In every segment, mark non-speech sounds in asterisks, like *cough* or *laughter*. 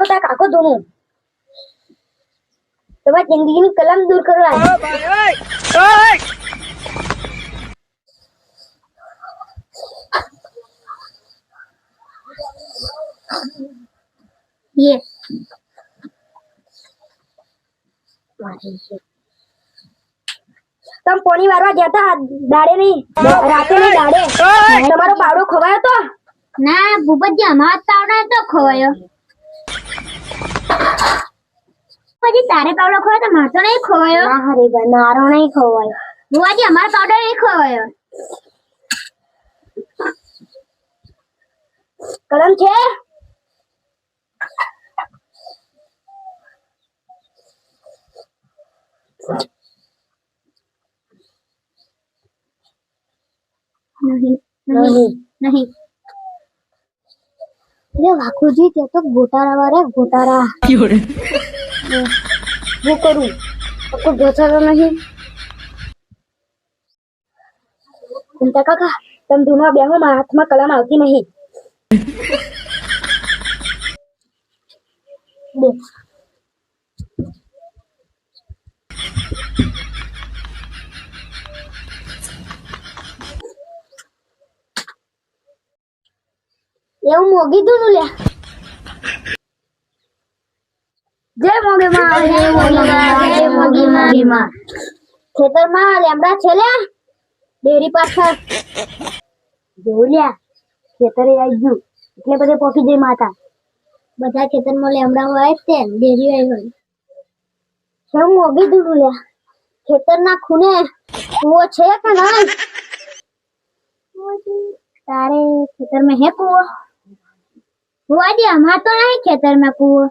તો તારા કાકો ધોનું તમારી જિંદગીની કલમ દૂર કરવા ये તમ પોણી વારવા ગયા તા દાડે નહીં? રાતે નહીં દાડે? તમારો પાવડો ખવાયો તો? ના ભૂપતજી અમારા પાવડા તો ખવાયો. પછી તારે પાવડો ખવાયો તો મારો તો નહીં ખોવાયો ના હરે ભાઈ મારો નહીં ખોવાયો. બુવાજી અમારો પાવડો નહીં ખોવાયો. કલમ છે? નહીં નહીં નહીં. અરે વાકુજી તે તો ગોટારા વાળા ગોટારા *laughs* હું કરું કોઈ ગોટારો નહીં ચિંતા કાકા તમે ધૂના બેહો મારા હાથમાં કલમ આવતી નહીં બે એવું મોગી દઉં લે જય મોગી માં જય મોગી માં જય મોગી માં ખેતરમાં લેમડા ખેતરે મોગી દઉં લ્યા? ખેતરના ખૂણે કૂવો છે કે ના તારે ખેતરમાં હે કૂવો? કૂવા દે, અમાર તો નહીં ખેતરમાં કૂવો.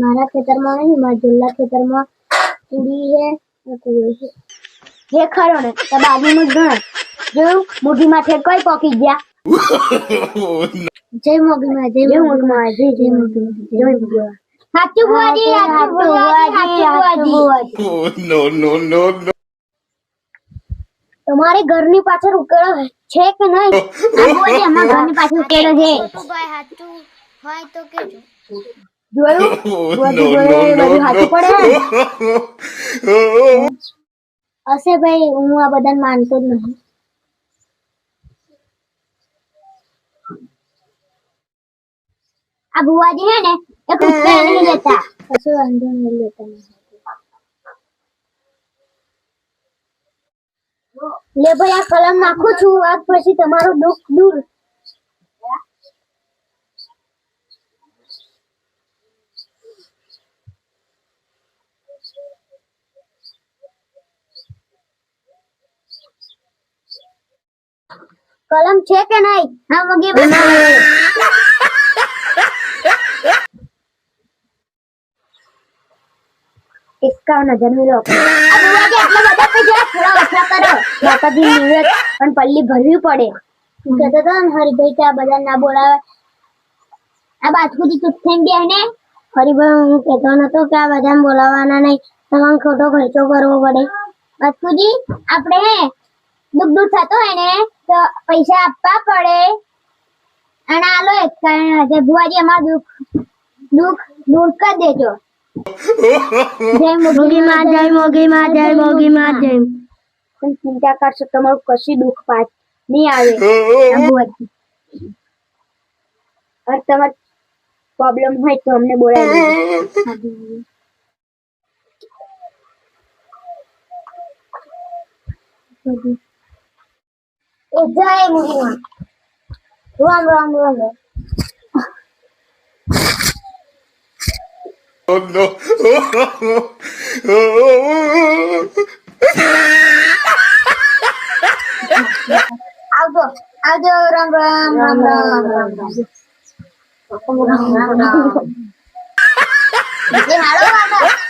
મારા ખેતરમાં નહીં મારા જુલ્લા ખેતરમાં કુડી છે અને છે. જે ખરો ને તો બાજુનું જ ગણ. જોયું મોઢી માથે કઈ પોકી ગયા. જય મોગીમાં જય મોગીમાં જય જય મોગીમાં જય મોગીમાં. સાચું બોવાજી સાચું બોવાજી સાચું બોવાજી નો નો નો no. તમારે ઘરની પાછળ ઉકેળો છે કે નહીં? અમારા ઘરની પાછળ ઉકેળો છે. હોય તો બધું બધું *laughs* હાચું પડે હશે ભાઈ હું આ બધાને માનતો જ નથી. આ ભુવાજી હે ને એક રૂપિયા નહીં લેતા. કશું વાંધો નહીં લેતા. લે ભાઈ આ કલમ નાખું છું આજ પછી તમારું દુઃખ દૂર. કલમ છે કે નહીં? આ ને હરિભાઈ કે આ બધા ના બોલાવે. આ બાજુથી ચૂપ થઈને બેહ ને? હરિભાઈ હું નતો કે આ બધાને બોલાવવાના નહીં. તમામ ખોટો ખર્ચો કરવો પડે. બાજુજી આપણે દુઃખ દુઃખ થતો હોય ને તો પૈસા આપવા પડે. અને આલો એક કારણ હશે ભુવાજી અમારું દુઃખ દુઃખ દૂર કરી દેજો. જય મોગી માં જય મોગી માં જય મોગી માં જય. તમે ચિંતા કરશો તમારું કશું દુઃખ પાછ નહીં આવે. ભુવાજી. અને તમારે પ્રોબ્લેમ હોય તો અમને બોલાવી એ જાય મૂવીમાં Ram Ram Ram Oh no! *laughs* Oh, oh, oh, oh, oh. Aldo, Aldo, ram ram ram ram ram ram. Kamu ram ram. Ini halo apa?